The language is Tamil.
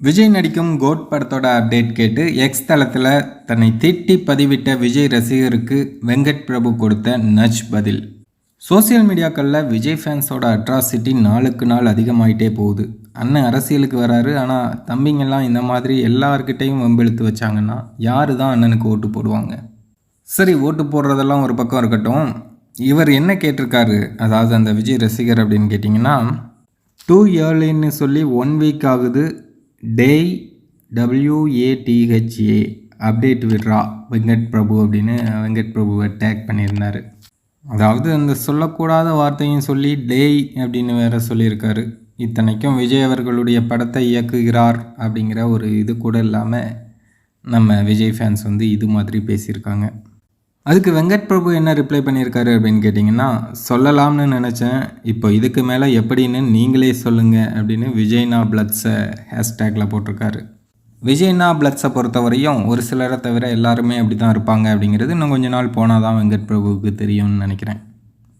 விஜய் நடிக்கும் கோட் படத்தோட அப்டேட் கேட்டு எக்ஸ் தளத்தில் தன்னை திட்டி பதிவிட்ட விஜய் ரசிகருக்கு வெங்கட் பிரபு கொடுத்த நஜ் பதில். சோசியல் மீடியாக்களில் விஜய் ஃபேன்ஸோட அட்ராசிட்டி நாளுக்கு நாள் அதிகமாயிட்டே போகுது. அண்ணன் அரசியலுக்கு வராரு ஆனால் தம்பிங்கெல்லாம் இந்த மாதிரி எல்லார்கிட்டையும் வம்பிழுத்து வச்சாங்கன்னா யார் தான் அண்ணனுக்கு ஓட்டு போடுவாங்க? சரி ஓட்டு போடுறதெல்லாம் ஒரு பக்கம் இருக்கட்டும். இவர் என்ன கேட்டிருக்காரு? அதாவது அந்த விஜய் ரசிகர் அப்படின்னு கேட்டிங்கன்னா டூ இயர்லின்னு சொல்லி ஒன் வீக் ஆகுது டேய் டபிள்யூஏடிஹெச்ஏ அப்டேட் விட்ரா வெங்கட் பிரபு அப்படின்னு வெங்கட் பிரபுவை டேக் பண்ணியிருந்தார். அதாவது அந்த சொல்லக்கூடாத வார்த்தையும் சொல்லி டேய் அப்படின்னு வேற சொல்லியிருக்காரு. இத்தனைக்கும் விஜய் அவர்களுடைய படத்தை இயக்குகிறார் அப்படிங்கிற ஒரு இது கூட இல்லாமல் நம்ம விஜய் ஃபேன்ஸ் வந்து இது மாதிரி பேசியிருக்காங்க. அதுக்கு வெங்கட் பிரபு என்ன ரிப்ளை பண்ணியிருக்காரு அப்படின்னு கேட்டிங்கன்னா சொல்லலாம்னு நினச்சேன். இப்போ இதுக்கு மேலே எப்படின்னு நீங்களே சொல்லுங்கள் அப்படின்னு விஜய்னா பிளட்ஸை ஹேஷ்டேக்கில் போட்டிருக்காரு. விஜய்னா பிளட்ஸை பொறுத்தவரையும் ஒரு சிலரை தவிர எல்லாருமே அப்படி தான் இருப்பாங்க அப்படிங்கிறது இன்னும் கொஞ்ச நாள் போனால் தான் வெங்கட் பிரபுவுக்கு தெரியும்னு நினைக்கிறேன்.